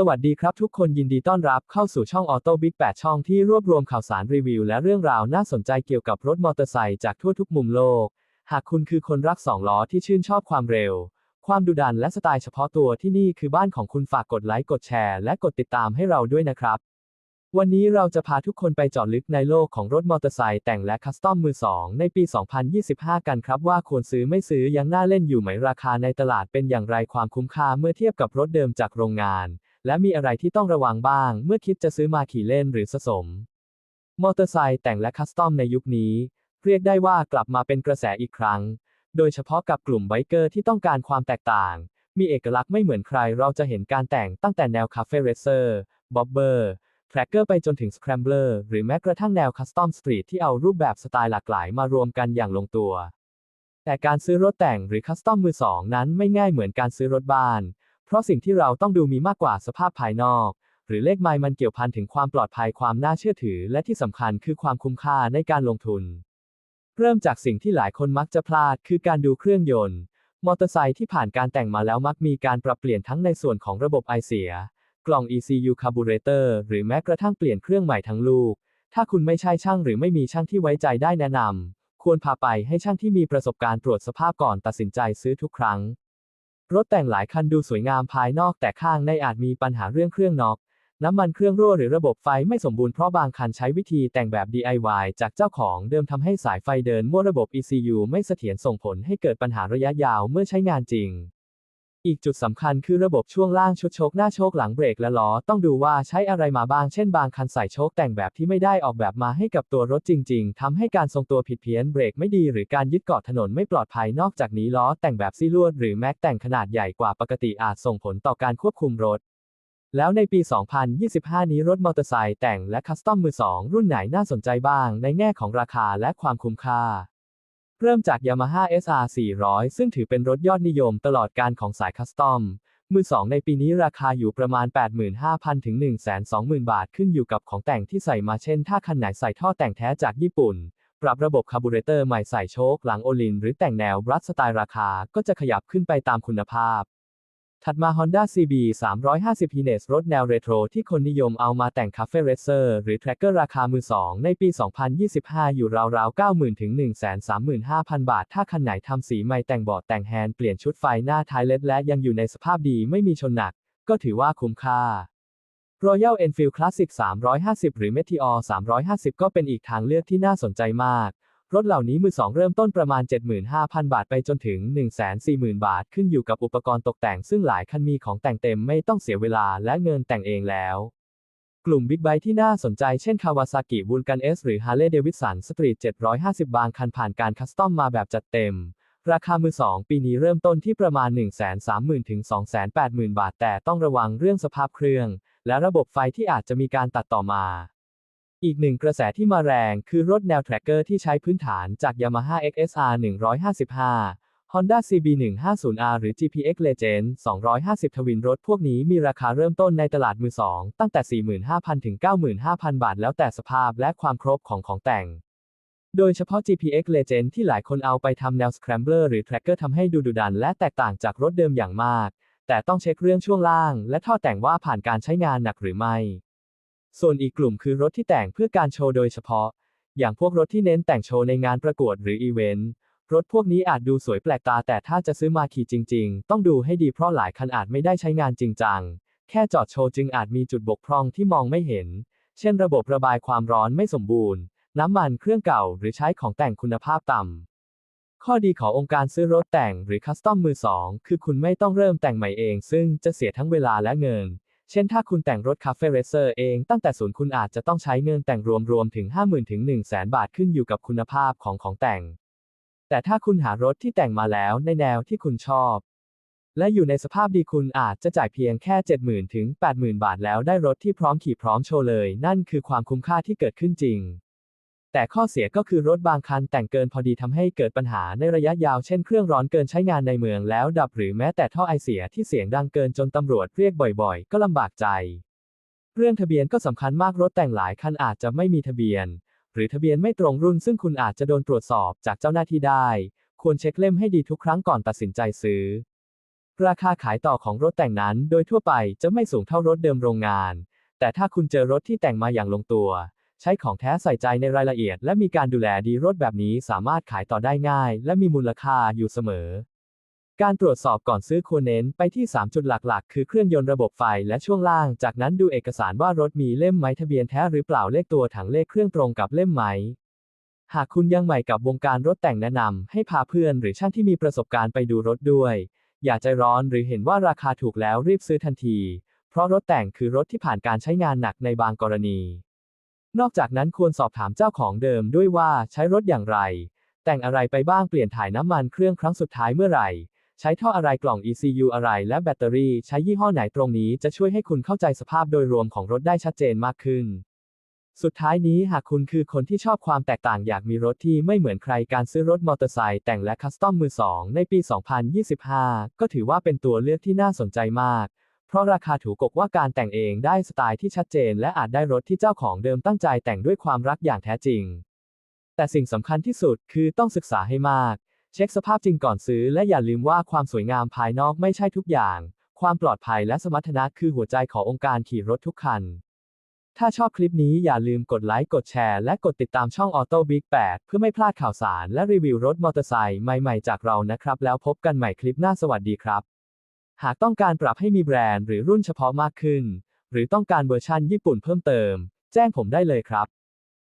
สวัสดีครับทุกคนยินดีต้อนรับเข้าสู่ช่อง Auto Big 8ช่องที่รวบรวมข่าวสารรีวิว และเรื่องราวน่าสนใจเกี่ยวกับรถมอเตอร์ไซค์จากทั่วทุกมุมโลก หากคุณคือคนรักสองล้อที่ชื่นชอบความเร็ว ความดุดันและสไตล์เฉพาะตัวที่นี่คือบ้านของคุณฝากกดไลค์กดแชร์และกดติดตามให้เราด้วยนะครับ วันนี้เราจะพาทุกคนไปเจาะลึกในโลกของรถมอเตอร์ไซค์แต่งและคัสตอมมือสองในปี 2025 กันครับว่าควรซื้อไม่ซื้อยังน่าเล่นอยู่ไหมราคาในตลาดเป็นอย่างไรความคุ้มค่าเมื่อเทียบกับรถเดิมจากโรงงาน และมีอะไรที่ต้องระวังบ้าง เมื่อคิดจะซื้อมาขี่เล่นหรือสะสม มอเตอร์ไซค์แต่งและคัสตอมในยุคนี้ เรียกได้ว่ากลับมาเป็นกระแสอีกครั้ง โดยเฉพาะกับกลุ่มไบเกอร์ที่ต้องการความแตกต่าง มีเอกลักษณ์ไม่เหมือนใคร เราจะเห็นการแต่งตั้งแต่แนวคาเฟ่เรเซอร์บ็อบเบอร์แทร็กเกอร์ไปจนถึงสแครมเบอร์หรือแม้กระทั่งแนวคัสตอมสตรีทที่เอารูปแบบสไตล์หลากหลายมารวมกันอย่างลงตัว แต่การซื้อรถแต่งหรือคัสตอมมือสองนั้นไม่ง่ายเหมือนการซื้อรถบ้าน เพราะสิ่งที่เราต้องดูมีมากกว่าสภาพภายนอก หรือเลขไมล์มันเกี่ยวพันถึงความปลอดภัยความน่าเชื่อถือ และที่สำคัญคือความคุ้มค่าในการลงทุน เริ่มจากสิ่งที่หลายคนมักจะพลาด คือการดูเครื่องยนต์ มอเตอร์ไซค์ที่ผ่านการแต่งมาแล้วมักมีการปรับเปลี่ยนทั้งในส่วนของระบบไอเสีย กล่อง ECU Carburetor หรือแม้กระทั่งเปลี่ยนเครื่องใหม่ทั้งลูก ถ้าคุณไม่ใช่ช่างหรือไม่มีช่างที่ไว้ใจได้แนะนำควรพาไปให้ช่างที่มีประสบการณ์ตรวจสภาพก่อนตัดสินใจซื้อทุกครั้ง รถแต่งหลายคันดูสวยงามภายนอกแต่ข้างในอาจมีปัญหาเรื่องเครื่องน็อก น้ำมันเครื่องรั่วหรือระบบไฟไม่สมบูรณ์เพราะบางคันใช้วิธีแต่งแบบ DIY จากเจ้าของเดิมทำให้สายไฟเดินมั่วระบบ ECU ไม่เสถียรส่งผลให้เกิดปัญหาระยะยาวเมื่อใช้งานจริง อีกจุดสำคัญคือระบบช่วงล่างชุดโชคหน้าโชคหลังเบรกและล้อต้องดูว่าใช้อะไรมาบ้าง เช่นบางคันใส่โชคแต่งแบบที่ไม่ได้ออกแบบมาให้กับตัวรถจริง ๆทำให้การทรงตัวผิดเพี้ยนเบรกไม่ดีหรือการยึดเกาะถนนไม่ปลอดภัยนอกจากนี้ล้อแต่งแบบซี่ลวดหรือแม็กแต่งขนาดใหญ่กว่าปกติอาจส่งผลต่อการควบคุมรถ แล้วในปี 2025 นี้รถมอเตอร์ไซค์แต่งและคัสตอมมือสองรุ่นไหนน่าสนใจบ้าง ในแง่ของราคาและความคุ้มค่า เริ่มจาก Yamaha SR 400 ซึ่งถือเป็นรถยอดนิยมตลอดการของสายคัสตอม มือสองในปีนี้ราคาอยู่ประมาณ 85,000 ถึง 120,000 บาทขึ้นอยู่กับของแต่งที่ใส่มาเช่น ถ้าคันไหนใส่ท่อแต่งแท้จากญี่ปุ่น ปรับระบบคาร์บูเรเตอร์ใหม่ใส่โชคหลังโอลิน หรือแต่งแนวบรัสสไตล์ราคาก็จะขยับขึ้นไปตามคุณภาพ ถัดมา Honda CB 350 h i n e s รถแนวเรโทรที่คนนิยมเอามาแต่งคาเฟ่เรเซอร์หรือ Tracker ราคามือสองในปี 2025 อยู่ราวๆ 90,000 ถึง 135,000 บาท ถ้าคันไหนทำสีใหม่แต่งบอร์ดแต่งแฮนด์เปลี่ยนชุดไฟหน้าท้ายเล็ดและยังอยู่ในสภาพดีไม่มีชนหนัก ก็ถือว่าคุ้มค่า Royal Enfield Classic 350 หรือ Meteor 350 ก็เป็นอีกทางเลือกที่น่าสนใจมาก รถเหล่านี้มือสองเริ่มต้นประมาณ 75,000 บาทไปจนถึง 140,000 บาท ขึ้นอยู่กับอุปกรณ์ตกแต่งซึ่งหลายคันมีของแต่งเต็มไม่ต้องเสียเวลาและเงินแต่งเองแล้ว กลุ่มบิ๊กไบค์ที่น่าสนใจเช่น Kawasaki Vulcan S หรือ Harley Davidson Street 750 บางคันผ่านการคัสตอมมาแบบจัดเต็ม ราคามือสองปีนี้เริ่มต้นที่ประมาณ 130,000ถึง280,000 บาท แต่ต้องระวังเรื่องสภาพเครื่อง และระบบไฟที่อาจจะมีการตัดต่อมา อีกหนึ่งกระแสที่มาแรงคือรถแนวแทร็กเกอร์ที่ใช้พื้นฐานจาก Yamaha XSR 155 Honda CB 150R หรือ GPX Legend 250 ทวินรถพวกนี้มีราคาเริ่มต้นในตลาดมือสองตั้งแต่ 45,000 ถึง 95,000 บาท แล้วแต่สภาพและความครบของของแต่ง โดยเฉพาะ GPX Legend ที่หลายคนเอาไปทำแนว Scrambler หรือ Tracker ทำให้ดูดุดันและแตกต่างจากรถเดิมอย่างมาก แต่ต้องเช็คเรื่องช่วงล่าง และท่อแต่งว่าผ่านการใช้งานหนักหรือไม่ ส่วนอีกกลุ่มคือรถที่แต่งเพื่อการโชว์โดยเฉพาะ อย่างพวกรถที่เน้นแต่งโชว์ในงานประกวดหรืออีเวนต์ รถพวกนี้อาจดูสวยแปลกตาแต่ถ้าจะซื้อมาขี่จริง ๆ ต้องดูให้ดีเพราะหลายคันอาจไม่ได้ใช้งานจริงจัง แค่จอดโชว์จึงอาจมีจุดบกพร่องที่มองไม่เห็น เช่นระบบระบายความร้อนไม่สมบูรณ์ น้ำมันเครื่องเก่าหรือใช้ของแต่งคุณภาพต่ำ ข้อดีขององค์การซื้อรถแต่งหรือคัสตอมมือสองคือคุณไม่ต้องเริ่มแต่งใหม่เอง ซึ่งจะเสียทั้งเวลาและเงิน เช่นถ้าคุณแต่งรถคาเฟ่เรเซอร์เองตั้งแต่ศูนย์คุณอาจจะต้องใช้เงินแต่งรวมๆถึง 50,000ถึง100,000 บาทขึ้นอยู่กับคุณภาพของของแต่ง แต่ถ้าคุณหารถที่แต่งมาแล้วในแนวที่คุณชอบ และอยู่ในสภาพดีคุณอาจจะจ่ายเพียงแค่ 70,000ถึง80,000 บาทแล้วได้รถที่พร้อมขี่พร้อมโชว์เลย นั่นคือความคุ้มค่าที่เกิดขึ้นจริง แต่ข้อเสียก็คือรถบางคันแต่งเกินพอดีทำให้เกิดปัญหาในระยะยาวเช่นเครื่องร้อนเกินใช้งานในเมืองแล้วดับหรือแม้แต่ท่อไอเสียที่เสียงดังเกินจนตำรวจเรียกบ่อยๆ ก็ลำบากใจ เรื่องทะเบียนก็สำคัญมากรถแต่งหลายคันอาจจะไม่มีทะเบียน หรือทะเบียนไม่ตรงรุ่นซึ่งคุณอาจจะโดนตรวจสอบจากเจ้าหน้าที่ได้ ควรเช็คเล่มให้ดีทุกครั้งก่อนตัดสินใจซื้อ ราคาขายต่อของรถแต่งนั้น โดยทั่วไปจะไม่สูงเท่ารถเดิมโรงงาน แต่ถ้าคุณเจอรถที่แต่งมาอย่างลงตัว ใช้ของแท้ใส่ใจในรายละเอียด และมีการดูแลดีรถแบบนี้สามารถขายต่อได้ง่าย และมีมูลค่าอยู่เสมอ การตรวจสอบก่อนซื้อควรเน้นไปที่ 3 จุดหลักๆ คือเครื่องยนต์ระบบไฟและช่วงล่าง จากนั้นดูเอกสารว่ารถมีเล่มไหมทะเบียนแท้หรือเปล่าเลขตัวถังเลขเครื่องตรงกับเล่มไหม หากคุณยังใหม่กับวงการรถแต่งแนะนำให้พาเพื่อนหรือช่างที่มีประสบการณ์ไปดูรถด้วย อย่าใจร้อนหรือเห็นว่าราคาถูกแล้วรีบซื้อทันที เพราะรถแต่งคือรถที่ผ่านการใช้งานหนักในบางกรณี นอกจากนั้นควรสอบถามเจ้าของเดิมด้วยว่าใช้รถอย่างไร แต่งอะไรไปบ้างเปลี่ยนถ่ายน้ำมันเครื่องครั้งสุดท้ายเมื่อไหร่ ใช้ท่ออะไรกล่อง ECU อะไรและแบตเตอรี่ใช้ยี่ห้อไหนตรงนี้จะช่วยให้คุณเข้าใจสภาพโดยรวมของรถได้ชัดเจนมากขึ้น สุดท้ายนี้หากคุณคือคนที่ชอบความแตกต่างอยากมีรถที่ไม่เหมือนใครการซื้อรถมอเตอร์ไซค์แต่งและคัสตอมมือสองในปี 2025 ก็ถือว่าเป็นตัวเลือกที่น่าสนใจมาก เพราะราคาถูกกว่าการแต่งเองได้สไตล์ที่ชัดเจน และอาจได้รถที่เจ้าของเดิมตั้งใจแต่งด้วยความรักอย่างแท้จริง แต่สิ่งสำคัญที่สุดคือต้องศึกษาให้มาก เช็คสภาพจริงก่อนซื้อ และอย่าลืมว่าความสวยงามภายนอกไม่ใช่ทุกอย่าง ความปลอดภัยและสมรรถนะคือหัวใจขององค์การขี่รถทุกคัน ถ้าชอบคลิปนี้อย่าลืมกดไลค์กดแชร์และกดติดตามช่อง Auto Big 8 เพื่อไม่พลาดข่าวสารและรีวิวรถมอเตอร์ไซค์ใหม่ๆจากเรานะครับ แล้วพบกันใหม่คลิปหน้าสวัสดีครับ หากต้องการปรับให้มีแบรนด์หรือรุ่นเฉพาะมากขึ้น หรือต้องการเวอร์ชันญี่ปุ่นเพิ่มเติม แจ้งผมได้เลยครับ